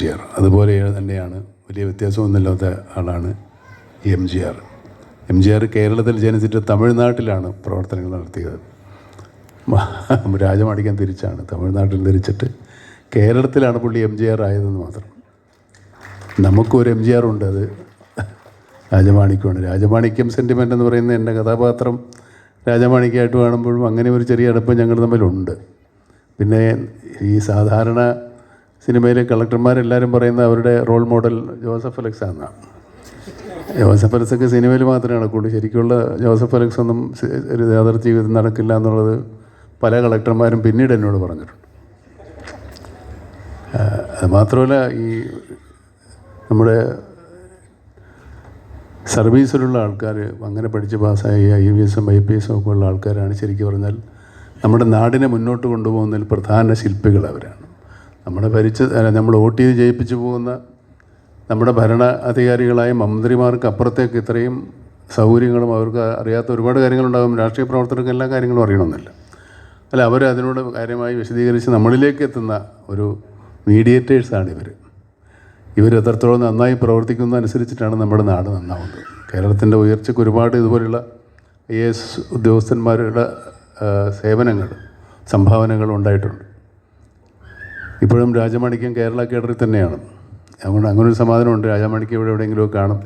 G R അതുപോലെ തന്നെയാണ്. വലിയ വ്യത്യാസമൊന്നുമില്ലാത്ത ആളാണ് M G R M G R കേരളത്തിൽ ജനിച്ചിട്ട് തമിഴ്നാട്ടിലാണ് പ്രവർത്തനങ്ങൾ നടത്തിയത്. രാജമാണിക്യം തിരിച്ചാണ്. തമിഴ്നാട്ടിൽ തിരിച്ചിട്ട് കേരളത്തിലാണ് പുള്ളി എം ജി ആർ ആയതെന്ന് മാത്രം. നമുക്കൊരു എം ജി ആർ ഉണ്ട്. അത് രാജമാണിക്യമാണ്. രാജമാണിക്യം സെന്റിമെന്റ് എന്ന് പറയുന്ന എന്റെ കഥാപാത്രം രാജമാണിക്കായിട്ട് കാണുമ്പോഴും അങ്ങനെ ഒരു ചെറിയ അടുപ്പം ഞങ്ങൾ തമ്മിലുണ്ട്. പിന്നെ ഈ സാധാരണ സിനിമയിലെ കളക്ടർമാരെല്ലാവരും പറയുന്ന അവരുടെ റോൾ മോഡൽ ജോസഫ് അലക്സ് എന്നാണ് ജോസഫ് അലക്സ് ഒക്കെ സിനിമയിൽ മാത്രമേ നടക്കുള്ളൂ ശരിക്കുള്ള ജോസഫ് അലക്സ് ഒന്നും ഒരു യാതൊരു ജീവിതം നടക്കില്ല എന്നുള്ളത് പല കളക്ടർമാരും പിന്നീട് എന്നോട് പറഞ്ഞിട്ടുണ്ട്. അത് മാത്രമല്ല ഈ നമ്മുടെ സർവീസിലുള്ള ആൾക്കാർ അങ്ങനെ പഠിച്ച് പാസ്സായി ഐ ബി എസും ഐ പി എസും ഒക്കെ ഉള്ള ആൾക്കാരാണ് ശരിക്കും പറഞ്ഞാൽ നമ്മുടെ നാടിനെ മുന്നോട്ട് കൊണ്ടുപോകുന്നതിൽ പ്രധാന ശില്പികൾ അവരാണ്. നമ്മുടെ ഭരിച്ച് നമ്മൾ വോട്ട് ചെയ്ത് ജയിപ്പിച്ചു പോകുന്ന നമ്മുടെ ഭരണ അധികാരികളായ മന്ത്രിമാർക്ക് അപ്പുറത്തേക്ക് ഇത്രയും സൗകര്യങ്ങളും അവർക്ക് അറിയാത്ത ഒരുപാട് കാര്യങ്ങളുണ്ടാകും. രാഷ്ട്രീയ പ്രവർത്തകർക്ക് എല്ലാ കാര്യങ്ങളും അറിയണമെന്നില്ല. അല്ല അവർ അതിനോട് കാര്യമായി വിശദീകരിച്ച് നമ്മളിലേക്ക് എത്തുന്ന ഒരു മീഡിയേറ്റേഴ്സാണ് ഇവർ ഇവർ എത്രത്തോളം നന്നായി പ്രവർത്തിക്കുന്നതനുസരിച്ചിട്ടാണ് നമ്മുടെ നാട് നന്നാവുന്നത്. കേരളത്തിന്റെ ഉയർച്ചയ്ക്ക് ഒരുപാട് ഇതുപോലുള്ള ഐ എസ് ഉദ്യോഗസ്ഥന്മാരുടെ സേവനങ്ങൾ സംഭാവനകൾ ഉണ്ടായിട്ടുണ്ട്. ഇപ്പോഴും രാജമാണിക്യം കേരള കേഡറിൽ തന്നെയാണ്. അതുകൊണ്ട് അങ്ങനെ ഒരു സമാധാനമുണ്ട്. രാജമാണിക്യം ഇവിടെ എവിടെയെങ്കിലും കാണും.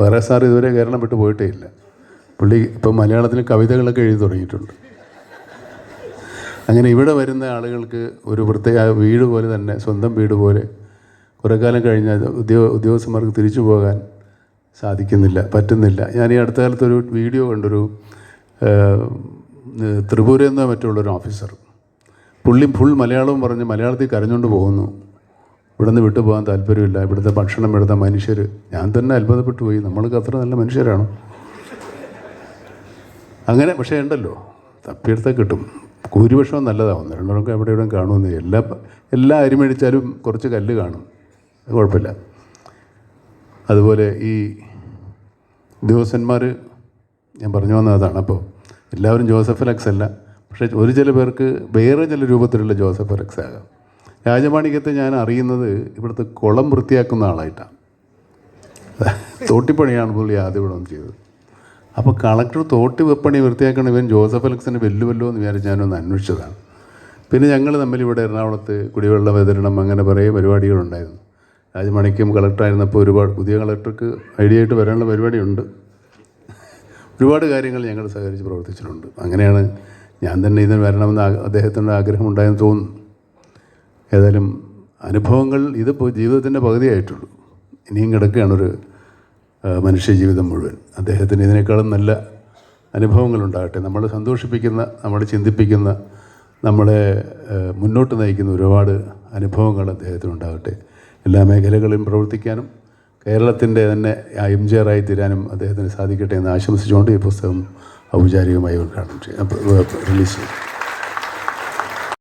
വേറെ സാർ ഇതുവരെ കേരളം വിട്ട് പോയിട്ടേ ഇല്ല. പുള്ളി ഇപ്പം മലയാളത്തിൽ കവിതകളൊക്കെ എഴുതി തുടങ്ങിയിട്ടുണ്ട്. അങ്ങനെ ഇവിടെ വരുന്ന ആളുകൾക്ക് ഒരു പ്രത്യേക വീട് പോലെ തന്നെ സ്വന്തം വീട് പോലെ കുറേ കാലം കഴിഞ്ഞാൽ ഉദ്യോഗ ഉദ്യോഗസ്ഥന്മാർക്ക് തിരിച്ചു പോകാൻ സാധിക്കുന്നില്ല പറ്റുന്നില്ല. ഞാൻ ഈ അടുത്ത കാലത്തൊരു വീഡിയോ കണ്ടൊരു ത്രിപുര ത്രിപുരയിൽ നിന്നോ മറ്റുള്ളൊരു ഓഫീസർ പുള്ളി ഫുൾ മലയാളവും പറഞ്ഞ് മലയാളത്തിൽ കരഞ്ഞുകൊണ്ട് പോകുന്നു. ഇവിടുന്ന് വിട്ടു പോകാൻ താല്പര്യമില്ല. ഇവിടുത്തെ ഭക്ഷണം ഇവിടുത്തെ മനുഷ്യർ. ഞാൻ തന്നെ അത്ഭുതപ്പെട്ടു പോയി. നമ്മൾക്ക് അത്ര നല്ല മനുഷ്യരാണ്? അങ്ങനെ പക്ഷേ ഉണ്ടല്ലോ. തപ്പിയെടുത്താൽ കിട്ടും. ഭൂരിപക്ഷവും നല്ലതാവും. രണ്ടൊക്കെ എവിടെ എവിടെയും കാണുമെന്ന്. എല്ലാ എല്ലാ അരിമഴിച്ചാലും കുറച്ച് കല്ല് കാണും. കുഴപ്പമില്ല. അതുപോലെ ഈ ഉദ്യോഗസ്ഥന്മാർ ഞാൻ പറഞ്ഞു വന്നതാണ് അതാണ്. അപ്പോൾ എല്ലാവരും ജോസഫ് ലക്സ് അല്ല. പക്ഷേ ഒരു ചില പേർക്ക് വേറെ ചില രൂപത്തിലുള്ള ജോസഫ് അലക്സ് ആകാം രാജമാണിക്യത്തെ ഞാൻ അറിയുന്നത് ഇവിടുത്തെ കുളം വൃത്തിയാക്കുന്ന ആളായിട്ടാണ് തോട്ടിപ്പണിയാണ് പുള്ളി ആദ്യം ഇവിടെ ചെയ്തത്. അപ്പോൾ കളക്ടർ തോട്ടി വെപ്പണി വൃത്തിയാക്കണ ഇവൻ ജോസഫ് അലക്സിന് വെല്ലുവല്ലോ എന്ന് വിചാരിച്ച് ഞാനൊന്ന് അന്വേഷിച്ചതാണ്. പിന്നെ ഞങ്ങൾ തമ്മിൽ ഇവിടെ എറണാകുളത്ത് കുടിവെള്ള വിതരണം അങ്ങനെ കുറേ പരിപാടികളുണ്ടായിരുന്നു. രാജമാണിക്യം കളക്ടറായിരുന്നപ്പോൾ ഒരുപാട് പുതിയ കളക്ടർക്ക് ഐഡിയ ആയിട്ട് വരാനുള്ള പരിപാടിയുണ്ട്. ഒരുപാട് കാര്യങ്ങൾ ഞങ്ങൾ സഹകരിച്ച് പ്രവർത്തിച്ചിട്ടുണ്ട്. അങ്ങനെയാണ് ഞാൻ തന്നെ ഇതിന് വരണമെന്ന് അദ്ദേഹത്തിന്റെ ആഗ്രഹമുണ്ടായെന്ന് തോന്നുന്നു. ഏതായാലും അനുഭവങ്ങൾ ഇതിപ്പോൾ ജീവിതത്തിന്റെ പകുതിയായിട്ടുള്ളൂ. ഇനിയും കിടക്കുകയാണ് ഒരു ആ, മനുഷ്യ ജീവിതം മുഴുവൻ. അദ്ദേഹത്തിന് ഇതിനേക്കാളും നല്ല അനുഭവങ്ങളുണ്ടാകട്ടെ. നമ്മളെ സന്തോഷിപ്പിക്കുന്ന നമ്മളെ ചിന്തിപ്പിക്കുന്ന നമ്മളെ മുന്നോട്ട് നയിക്കുന്ന ഒരുപാട് അനുഭവങ്ങൾ അദ്ദേഹത്തിനുണ്ടാകട്ടെ. എല്ലാ മേഖലകളിലും പ്രവർത്തിക്കാനും കേരളത്തിന്റെ തന്നെ എം ജി ആറായി തീരാനും അദ്ദേഹത്തിന് സാധിക്കട്ടെ എന്ന് ആശംസിച്ചുകൊണ്ട് ഈ പുസ്തകം ഔപചാരികമായി ഉദ്ഘാടനം ചെയ്യും റിലീസ് ചെയ്യും